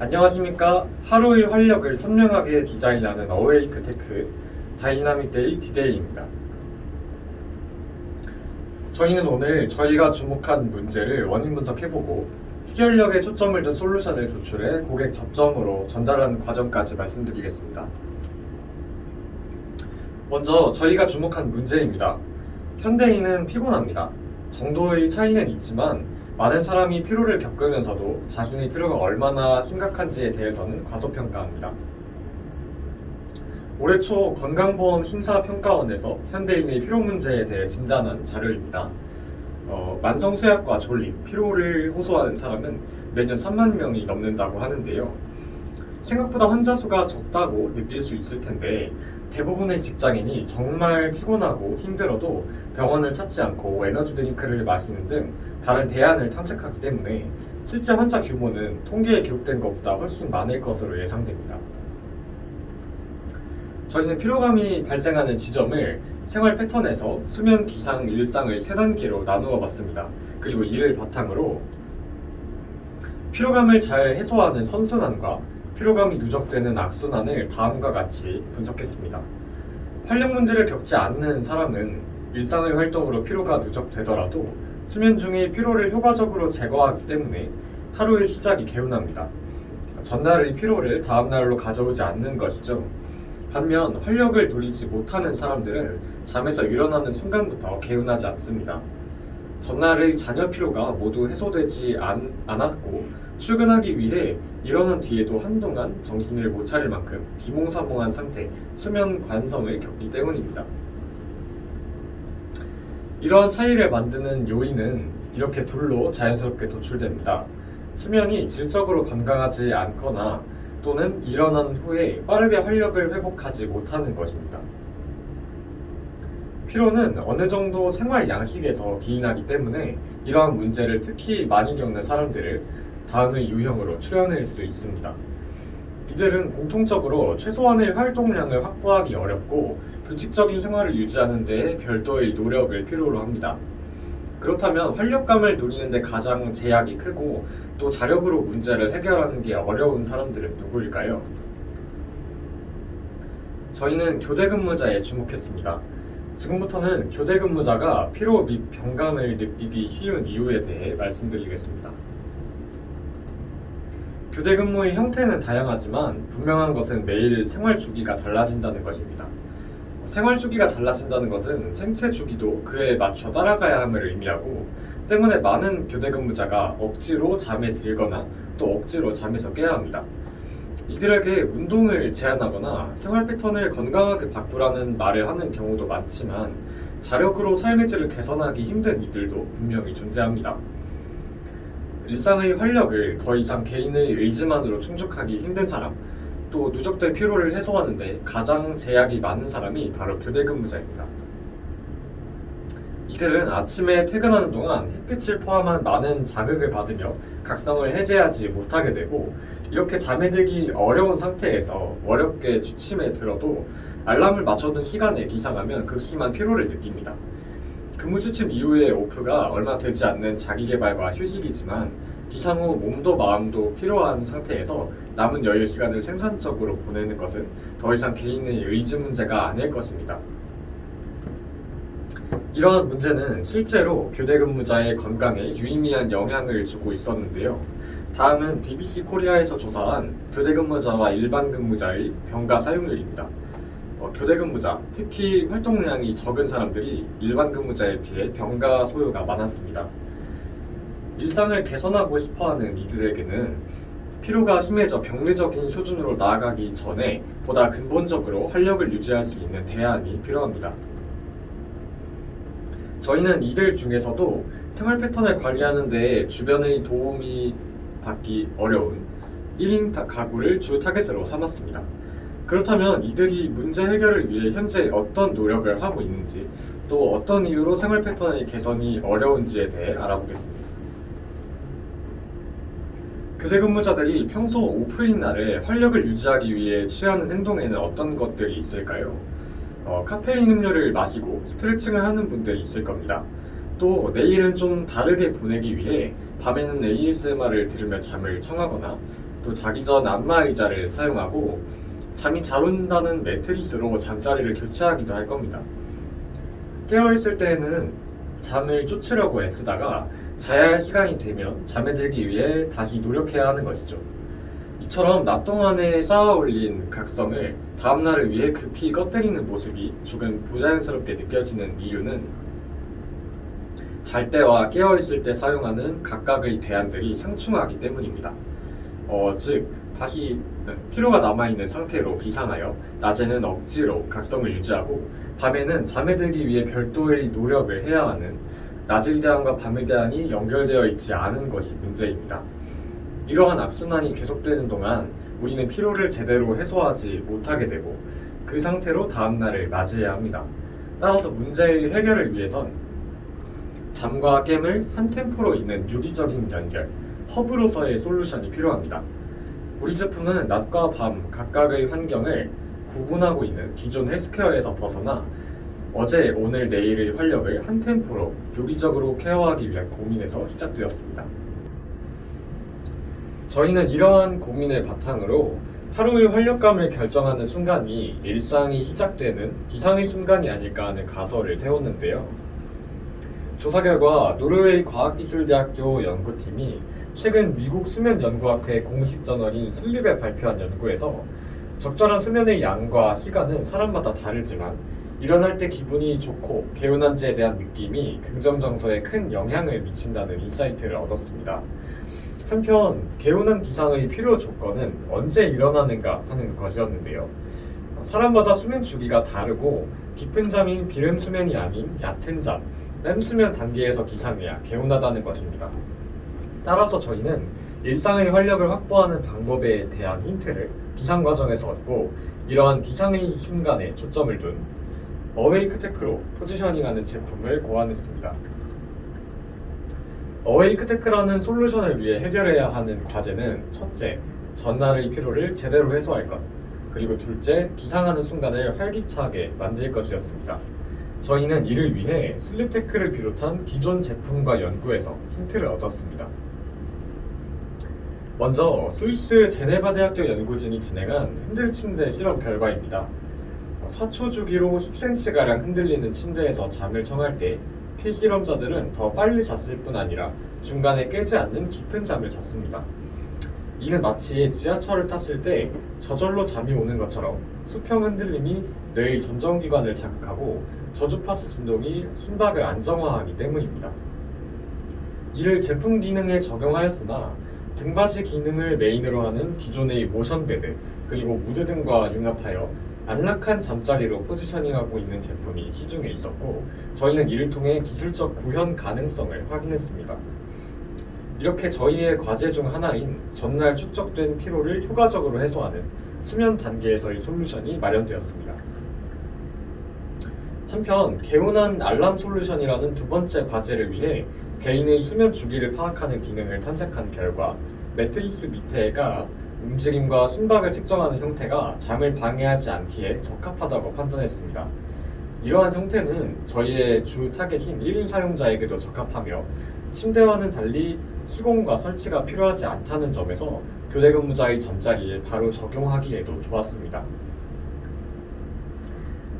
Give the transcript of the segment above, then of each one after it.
안녕하십니까. 하루의 활력을 선명하게 디자인하는 어웨이크 테크 다이나믹 데이 디데이입니다. 저희는 오늘 저희가 주목한 문제를 원인 분석해보고 해결력에 초점을 둔 솔루션을 도출해 고객 접점으로 전달하는 과정까지 말씀드리겠습니다. 먼저 저희가 주목한 문제입니다. 현대인은 피곤합니다. 정도의 차이는 있지만 많은 사람이 피로를 겪으면서도 자신의 피로가 얼마나 심각한지에 대해서는 과소평가합니다. 올해 초 건강보험 심사평가원에서 현대인의 피로 문제에 대해 진단한 자료입니다. 어, 만성쇠약과 졸림, 피로를 호소하는 사람은 매년 3만 명이 넘는다고 하는데요. 생각보다 환자 수가 적다고 느낄 수 있을 텐데 대부분의 직장인이 정말 피곤하고 힘들어도 병원을 찾지 않고 에너지 드링크를 마시는 등 다른 대안을 탐색하기 때문에 실제 환자 규모는 통계에 기록된 것보다 훨씬 많을 것으로 예상됩니다. 저희는 피로감이 발생하는 지점을 생활 패턴에서 수면, 기상, 일상을 세 단계로 나누어 봤습니다. 그리고 이를 바탕으로 피로감을 잘 해소하는 선순환과 피로감이 누적되는 악순환을 다음과 같이 분석했습니다. 활력 문제를 겪지 않는 사람은 일상의 활동으로 피로가 누적되더라도 수면 중에 피로를 효과적으로 제거하기 때문에 하루의 시작이 개운합니다. 전날의 피로를 다음날로 가져오지 않는 것이죠. 반면 활력을 누리지 못하는 사람들은 잠에서 일어나는 순간부터 개운하지 않습니다. 전날의 잔여 피로가 모두 해소되지 않, 않았고 출근하기 위해 일어난 뒤에도 한동안 정신을 못 차릴 만큼 비몽사몽한 상태, 수면 관성을 겪기 때문입니다. 이러한 차이를 만드는 요인은 이렇게 둘로 자연스럽게 도출됩니다. 수면이 질적으로 건강하지 않거나 또는 일어난 후에 빠르게 활력을 회복하지 못하는 것입니다. 피로는 어느 정도 생활 양식에서 기인하기 때문에 이러한 문제를 특히 많이 겪는 사람들을 다음의 유형으로 추려낼 수 있습니다. 이들은 공통적으로 최소한의 활동량을 확보하기 어렵고 규칙적인 생활을 유지하는 데 별도의 노력을 필요로 합니다. 그렇다면 활력감을 누리는데 가장 제약이 크고 또 자력으로 문제를 해결하는 게 어려운 사람들은 누구일까요? 저희는 교대 근무자에 주목했습니다. 지금부터는 교대 근무자가 피로 및 병감을 느끼기 쉬운 이유에 대해 말씀드리겠습니다. 교대 근무의 형태는 다양하지만 분명한 것은 매일 생활 주기가 달라진다는 것입니다. 생활 주기가 달라진다는 것은 생체 주기도 그에 맞춰 따라가야 함을 의미하고 때문에 많은 교대 근무자가 억지로 잠에 들거나 또 억지로 잠에서 깨야 합니다. 이들에게 운동을 제한하거나 생활 패턴을 건강하게 바꾸라는 말을 하는 경우도 많지만 자력으로 삶의 질을 개선하기 힘든 이들도 분명히 존재합니다. 일상의 활력을 더 이상 개인의 의지만으로 충족하기 힘든 사람, 또 누적된 피로를 해소하는데 가장 제약이 많은 사람이 바로 교대 근무자입니다. 이들은 아침에 퇴근하는 동안 햇빛을 포함한 많은 자극을 받으며 각성을 해제하지 못하게 되고 이렇게 잠에 들기 어려운 상태에서 어렵게 취침에 들어도 알람을 맞춰둔 시간에 기상하면 극심한 피로를 느낍니다. 근무 취침 이후의 오프가 얼마 되지 않는 자기 개발과 휴식이지만 기상 후 몸도 마음도 피로한 상태에서 남은 여유 시간을 생산적으로 보내는 것은 더 이상 개인의 의지 문제가 아닐 것입니다. 이러한 문제는 실제로 교대 근무자의 건강에 유의미한 영향을 주고 있었는데요. 다음은 BBC 코리아에서 조사한 교대 근무자와 일반 근무자의 병가 사용률입니다. 어, 교대 근무자, 특히 활동량이 적은 사람들이 일반 근무자에 비해 병가 소요가 많았습니다. 일상을 개선하고 싶어하는 이들에게는 피로가 심해져 병리적인 수준으로 나아가기 전에 보다 근본적으로 활력을 유지할 수 있는 대안이 필요합니다. 저희는 이들 중에서도 생활 패턴을 관리하는 데 주변의 도움이 받기 어려운 1인 타- 가구를 주 타겟으로 삼았습니다. 그렇다면 이들이 문제 해결을 위해 현재 어떤 노력을 하고 있는지 또 어떤 이유로 생활 패턴의 개선이 어려운지에 대해 알아보겠습니다. 교대 근무자들이 평소 오프인 날에 활력을 유지하기 위해 취하는 행동에는 어떤 것들이 있을까요? 어, 카페인 음료를 마시고 스트레칭을 하는 분들이 있을 겁니다. 또 내일은 좀 다르게 보내기 위해 밤에는 ASMR을 들으며 잠을 청하거나 또 자기 전 안마 의자를 사용하고 잠이 잘 온다는 매트리스로 잠자리를 교체하기도 할 겁니다. 깨어있을 때에는 잠을 쫓으려고 애쓰다가 자야 할 시간이 되면 잠에 들기 위해 다시 노력해야 하는 것이죠. 이처럼 낮 동안에 쌓아 올린 각성을 다음날을 위해 급히 꺼뜨리는 모습이 조금 부자연스럽게 느껴지는 이유는 잘 때와 깨어있을 때 사용하는 각각의 대안들이 상충하기 때문입니다. 어, 즉, 다시 피로가 남아있는 상태로 기상하여 낮에는 억지로 각성을 유지하고 밤에는 잠에 들기 위해 별도의 노력을 해야 하는 낮을 대안과 밤의 대안이 연결되어 있지 않은 것이 문제입니다. 이러한 악순환이 계속되는 동안 우리는 피로를 제대로 해소하지 못하게 되고 그 상태로 다음 날을 맞이해야 합니다. 따라서 문제의 해결을 위해선 잠과 깸을 한 템포로 잇는 유기적인 연결, 허브로서의 솔루션이 필요합니다. 우리 제품은 낮과 밤 각각의 환경을 구분하고 있는 기존 헬스케어에서 벗어나 어제, 오늘, 내일의 활력을 한 템포로 유기적으로 케어하기 위한 고민에서 시작되었습니다. 저희는 이러한 고민을 바탕으로 하루의 활력감을 결정하는 순간이 일상이 시작되는 기상의 순간이 아닐까 하는 가설을 세웠는데요. 조사 결과 노르웨이 과학기술대학교 연구팀이 최근 미국 수면연구학회 공식 저널인 슬립에 발표한 연구에서 적절한 수면의 양과 시간은 사람마다 다르지만 일어날 때 기분이 좋고 개운한지에 대한 느낌이 긍정 정서에 큰 영향을 미친다는 인사이트를 얻었습니다. 한편 개운한 기상의 필요 조건은 언제 일어나는가 하는 것이었는데요. 사람마다 수면 주기가 다르고 깊은 잠인 비렘 수면이 아닌 얕은 잠, 렘 수면 단계에서 기상해야 개운하다는 것입니다. 따라서 저희는 일상의 활력을 확보하는 방법에 대한 힌트를 기상 과정에서 얻고 이러한 기상의 순간에 초점을 둔 어웨이크 테크로 포지셔닝하는 제품을 고안했습니다. 어웨이크 테크라는 솔루션을 위해 해결해야 하는 과제는 첫째, 전날의 피로를 제대로 해소할 것, 그리고 둘째, 기상하는 순간을 활기차게 만들 것이었습니다. 저희는 이를 위해 슬립테크를 비롯한 기존 제품과 연구에서 힌트를 얻었습니다. 먼저 스위스 제네바 대학교 연구진이 진행한 흔들 침대 실험 결과입니다. 4초 주기로 10cm가량 흔들리는 침대에서 잠을 청할 때 피실험자들은 더 빨리 잤을 뿐 아니라 중간에 깨지 않는 깊은 잠을 잤습니다. 이는 마치 지하철을 탔을 때 저절로 잠이 오는 것처럼 수평 흔들림이 뇌의 전정기관을 자극하고 저주파수 진동이 심박을 안정화하기 때문입니다. 이를 제품 기능에 적용하였으나 등받이 기능을 메인으로 하는 기존의 모션 베드 그리고 무드 등과 융합하여 안락한 잠자리로 포지셔닝하고 있는 제품이 시중에 있었고 저희는 이를 통해 기술적 구현 가능성을 확인했습니다. 이렇게 저희의 과제 중 하나인 전날 축적된 피로를 효과적으로 해소하는 수면 단계에서의 솔루션이 마련되었습니다. 한편 개운한 알람 솔루션이라는 두 번째 과제를 위해 개인의 수면 주기를 파악하는 기능을 탐색한 결과 매트리스 밑에가 움직임과 심박을 측정하는 형태가 잠을 방해하지 않기에 적합하다고 판단했습니다. 이러한 형태는 저희의 주 타겟인 1인 사용자에게도 적합하며 침대와는 달리 시공과 설치가 필요하지 않다는 점에서 교대 근무자의 잠자리에 바로 적용하기에도 좋았습니다.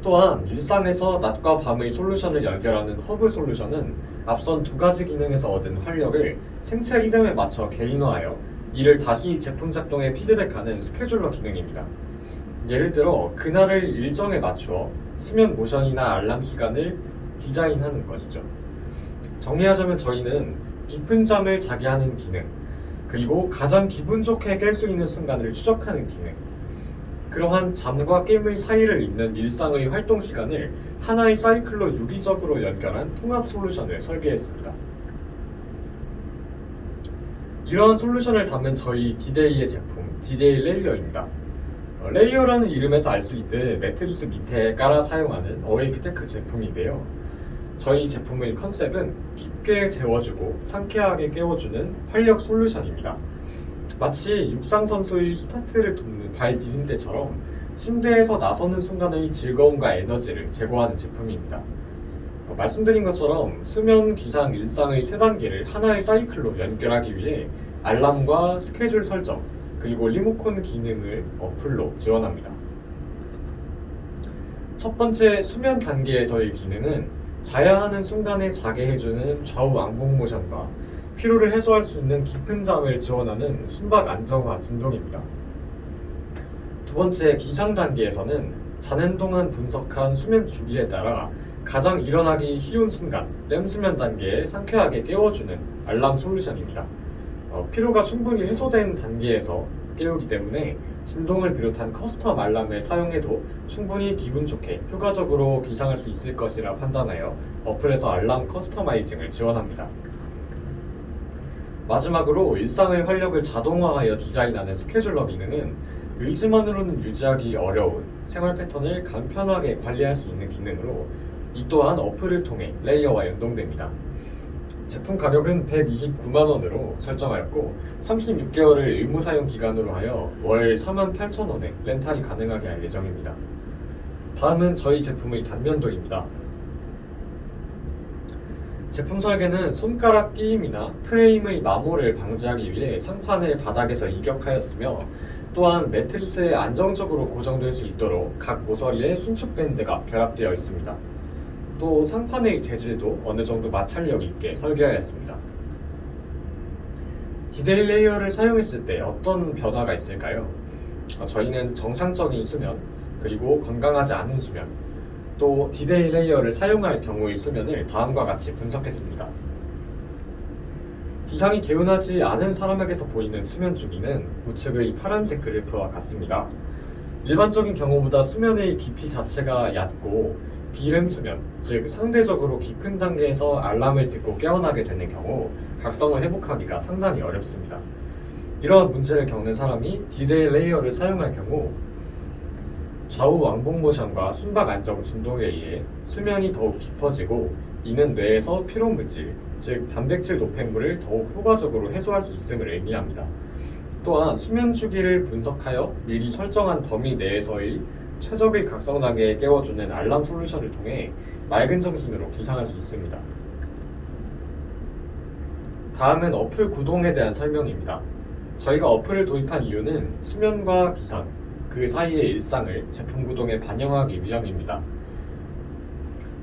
또한 일상에서 낮과 밤의 솔루션을 연결하는 허브 솔루션은 앞선 두 가지 기능에서 얻은 활력을 생체 리듬에 맞춰 개인화하여 이를 다시 제품 작동에 피드백하는 스케줄러 기능입니다. 예를 들어 그날의 일정에 맞추어 수면 모션이나 알람 시간을 디자인하는 것이죠. 정리하자면 저희는 깊은 잠을 자게 하는 기능, 그리고 가장 기분 좋게 깰 수 있는 순간을 추적하는 기능, 그러한 잠과 게임의 사이를 잇는 일상의 활동 시간을 하나의 사이클로 유기적으로 연결한 통합 솔루션을 설계했습니다. 이러한 솔루션을 담은 저희 디데이의 제품, 디데이 레이어입니다. 어, 레이어라는 이름에서 알 수 있듯 매트리스 밑에 깔아 사용하는 어웨이크테크 제품인데요. 저희 제품의 컨셉은 깊게 재워주고 상쾌하게 깨워주는 활력 솔루션입니다. 마치 육상 선수의 스타트를 돕는 발 디딤대처럼 침대에서 나서는 순간의 즐거움과 에너지를 제공하는 제품입니다. 말씀드린 것처럼 수면, 기상, 일상의 세 단계를 하나의 사이클로 연결하기 위해 알람과 스케줄 설정, 그리고 리모컨 기능을 어플로 지원합니다. 첫 번째 수면 단계에서의 기능은 자야 하는 순간에 자게 해주는 좌우 왕복 모션과 피로를 해소할 수 있는 깊은 잠을 지원하는 심박 안정화 진동입니다. 두 번째 기상 단계에서는 자는 동안 분석한 수면 주기에 따라 가장 일어나기 쉬운 순간 렘 수면 단계에 상쾌하게 깨워주는 알람 솔루션입니다. 어, 피로가 충분히 해소된 단계에서 깨우기 때문에 진동을 비롯한 커스텀 알람을 사용해도 충분히 기분 좋게 효과적으로 기상할 수 있을 것이라 판단하여 어플에서 알람 커스터마이징을 지원합니다. 마지막으로 일상의 활력을 자동화하여 디자인하는 스케줄러 기능은 의지만으로는 유지하기 어려운 생활 패턴을 간편하게 관리할 수 있는 기능으로 이 또한 어플을 통해 레이어와 연동됩니다. 제품 가격은 129만 원으로 설정하였고 36개월을 의무 사용 기간으로 하여 월 48,000원에 렌탈이 가능하게 할 예정입니다. 다음은 저희 제품의 단면도입니다. 제품 설계는 손가락 끼임이나 프레임의 마모를 방지하기 위해 상판을 바닥에서 이격하였으며 또한 매트리스에 안정적으로 고정될 수 있도록 각 모서리에 신축 밴드가 결합되어 있습니다. 또 상판의 재질도 어느 정도 마찰력 있게 설계하였습니다. 디데이 레이어를 사용했을 때 어떤 변화가 있을까요? 어, 저희는 정상적인 수면, 그리고 건강하지 않은 수면, 또 디데이 레이어를 사용할 경우의 수면을 다음과 같이 분석했습니다. 기상이 개운하지 않은 사람에게서 보이는 수면 주기는 우측의 파란색 그래프와 같습니다. 일반적인 경우보다 수면의 깊이 자체가 얕고 비름 수면, 즉 상대적으로 깊은 단계에서 알람을 듣고 깨어나게 되는 경우 각성을 회복하기가 상당히 어렵습니다. 이러한 문제를 겪는 사람이 디데이 레이어를 사용할 경우 좌우 왕복 모션과 순박 안정 진동에 의해 수면이 더욱 깊어지고 이는 뇌에서 피로 물질, 즉 단백질 노폐물을 더욱 효과적으로 해소할 수 있음을 의미합니다. 또한 수면 주기를 분석하여 미리 설정한 범위 내에서의 최적의 각성 단계에 깨워주는 알람 솔루션을 통해 맑은 정신으로 기상할 수 있습니다. 다음은 어플 구동에 대한 설명입니다. 저희가 어플을 도입한 이유는 수면과 기상, 그 사이의 일상을 제품 구동에 반영하기 위함입니다.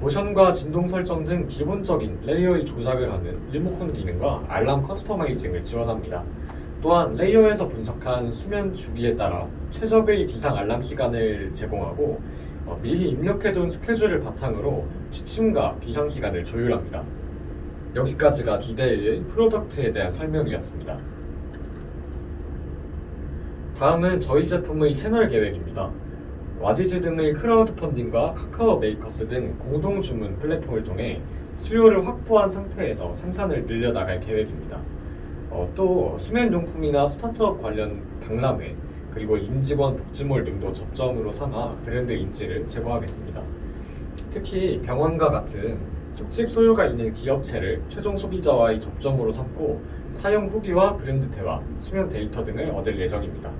모션과 진동 설정 등 기본적인 레이어의 조작을 하는 리모컨 기능과 알람 커스터마이징을 지원합니다. 또한 레이어에서 분석한 수면 주기에 따라 최적의 기상 알람 시간을 제공하고 어, 미리 입력해둔 스케줄을 바탕으로 취침과 기상 시간을 조율합니다. 여기까지가 디데이의 프로덕트에 대한 설명이었습니다. 다음은 저희 제품의 채널 계획입니다. 와디즈 등의 크라우드 펀딩과 카카오 메이커스 등 공동 주문 플랫폼을 통해 수요를 확보한 상태에서 생산을 늘려나갈 계획입니다. 어, 또 수면용품이나 스타트업 관련 박람회 그리고 임직원 복지몰 등도 접점으로 삼아 브랜드 인지를 제고하겠습니다. 특히 병원과 같은 숙직 소유가 있는 기업체를 최종 소비자와의 접점으로 삼고 사용 후기와 브랜드 대화, 수면 데이터 등을 얻을 예정입니다.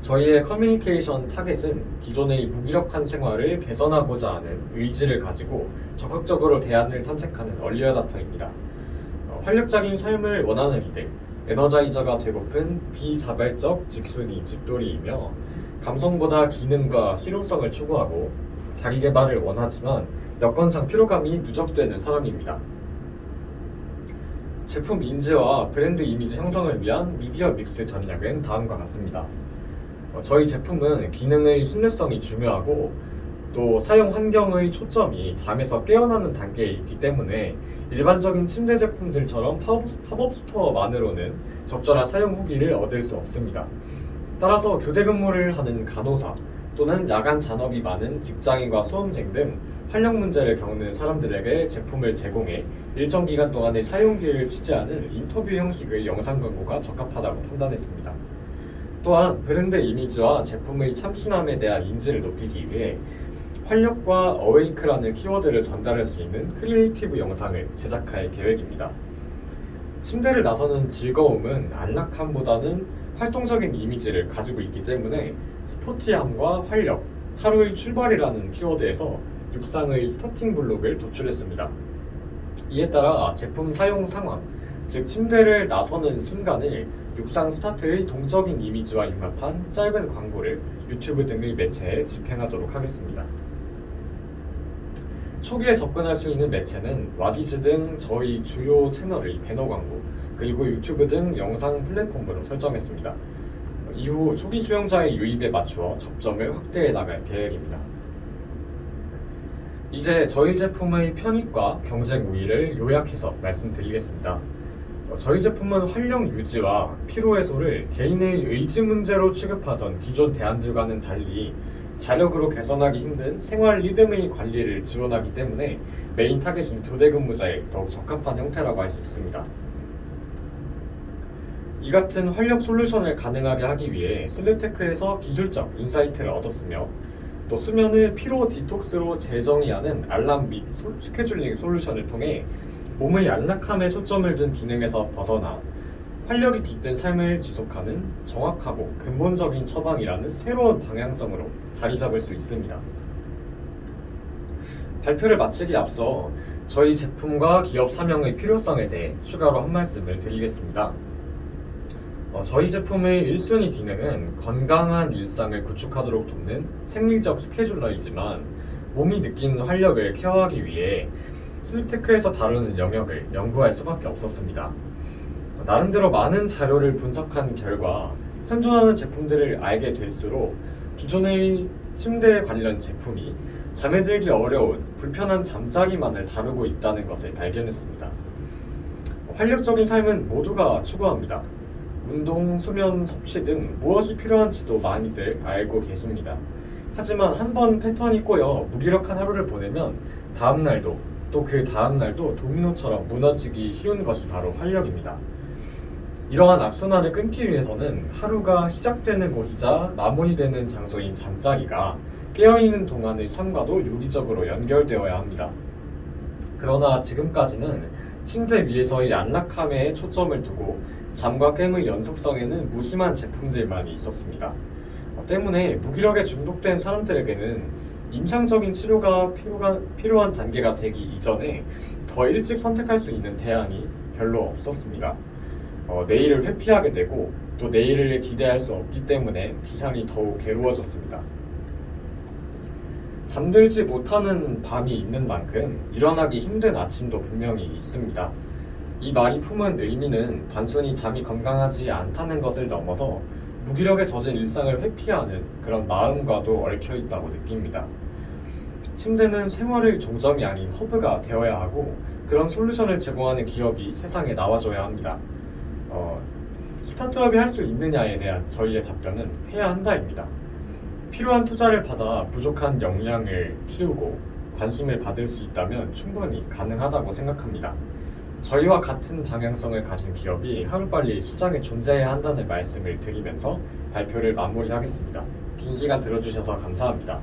저희의 커뮤니케이션 타겟은 기존의 무기력한 생활을 개선하고자 하는 의지를 가지고 적극적으로 대안을 탐색하는 얼리어답터입니다. 어, 활력적인 삶을 원하는 이들, 에너자이저가 되고픈 비자발적 직순이 집돌이이며 감성보다 기능과 실용성을 추구하고 자기 개발을 원하지만 여건상 피로감이 누적되는 사람입니다. 제품 인지와 브랜드 이미지 형성을 위한 미디어 믹스 전략은 다음과 같습니다. 어, 저희 제품은 기능의 순례성이 중요하고 또 사용 환경의 초점이 잠에서 깨어나는 단계에 있기 때문에 일반적인 침대 제품들처럼 팝업, 팝업 스토어만으로는 적절한 사용 후기를 얻을 수 없습니다. 따라서 교대 근무를 하는 간호사 또는 야간 잔업이 많은 직장인과 수험생 등 활력 문제를 겪는 사람들에게 제품을 제공해 일정 기간 동안의 사용기를 취재하는 인터뷰 형식의 영상 광고가 적합하다고 판단했습니다. 또한 브랜드 이미지와 제품의 참신함에 대한 인지를 높이기 위해 활력과 어웨이크라는 키워드를 전달할 수 있는 크리에이티브 영상을 제작할 계획입니다. 침대를 나서는 즐거움은 안락함보다는 활동적인 이미지를 가지고 있기 때문에 스포티함과 활력, 하루의 출발이라는 키워드에서 육상의 스타팅 블록을 도출했습니다. 이에 따라 제품 사용 상황, 즉 침대를 나서는 순간을 육상 스타트의 동적인 이미지와 융합한 짧은 광고를 유튜브 등의 매체에 집행하도록 하겠습니다. 초기에 접근할 수 있는 매체는 와디즈 등 저희 주요 채널의 배너 광고 그리고 유튜브 등 영상 플랫폼으로 설정했습니다. 이후 초기 수용자의 유입에 맞추어 접점을 확대해 나갈 계획입니다. 이제 저희 제품의 편익과 경쟁 우위를 요약해서 말씀드리겠습니다. 어, 저희 제품은 활력 유지와 피로 해소를 개인의 의지 문제로 취급하던 기존 대안들과는 달리 자력으로 개선하기 힘든 생활 리듬의 관리를 지원하기 때문에 메인 타겟인 교대 근무자에 더욱 적합한 형태라고 할 수 있습니다. 이 같은 활력 솔루션을 가능하게 하기 위해 슬립테크에서 기술적 인사이트를 얻었으며 또 수면을 피로 디톡스로 재정의하는 알람 및 솔- 스케줄링 솔루션을 통해 몸의 안락함에 초점을 둔 기능에서 벗어나 활력이 깃든 삶을 지속하는 정확하고 근본적인 처방이라는 새로운 방향성으로 자리 잡을 수 있습니다. 발표를 마치기 앞서 저희 제품과 기업 사명의 필요성에 대해 추가로 한 말씀을 드리겠습니다. 어, 저희 제품의 1순위 기능은 건강한 일상을 구축하도록 돕는 생리적 스케줄러이지만 몸이 느끼는 활력을 케어하기 위해 슬립테크에서 다루는 영역을 연구할 수밖에 없었습니다. 어, 나름대로 많은 자료를 분석한 결과 현존하는 제품들을 알게 될수록 기존의 침대 관련 제품이 잠에 들기 어려운 불편한 잠자리만을 다루고 있다는 것을 발견했습니다. 활력적인 삶은 모두가 추구합니다. 운동, 수면, 섭취 등 무엇이 필요한지도 많이들 알고 계십니다. 하지만 한 번 패턴이 꼬여 무기력한 하루를 보내면 다음 날도 또 그 다음 날도 도미노처럼 무너지기 쉬운 것이 바로 활력입니다. 이러한 악순환을 끊기 위해서는 하루가 시작되는 곳이자 마무리되는 장소인 잠자리가 깨어있는 동안의 삶과도 유기적으로 연결되어야 합니다. 그러나 지금까지는 침대 위에서의 안락함에 초점을 두고 잠과 깨의 연속성에는 무심한 제품들만이 있었습니다. 어, 때문에 무기력에 중독된 사람들에게는 임상적인 치료가 필요가, 필요한 단계가 되기 이전에 더 일찍 선택할 수 있는 대안이 별로 없었습니다. 어, 내일을 회피하게 되고 또 내일을 기대할 수 없기 때문에 기상이 더욱 괴로워졌습니다. 잠들지 못하는 밤이 있는 만큼 일어나기 힘든 아침도 분명히 있습니다. 이 말이 품은 의미는 단순히 잠이 건강하지 않다는 것을 넘어서 무기력에 젖은 일상을 회피하는 그런 마음과도 얽혀 있다고 느낍니다. 침대는 생활의 종점이 아닌 허브가 되어야 하고 그런 솔루션을 제공하는 기업이 세상에 나와줘야 합니다. 어, 스타트업이 할 수 있느냐에 대한 저희의 답변은 해야 한다입니다. 필요한 투자를 받아 부족한 역량을 키우고 관심을 받을 수 있다면 충분히 가능하다고 생각합니다. 저희와 같은 방향성을 가진 기업이 하루빨리 시장에 존재해야 한다는 말씀을 드리면서 발표를 마무리하겠습니다. 긴 시간 들어주셔서 감사합니다.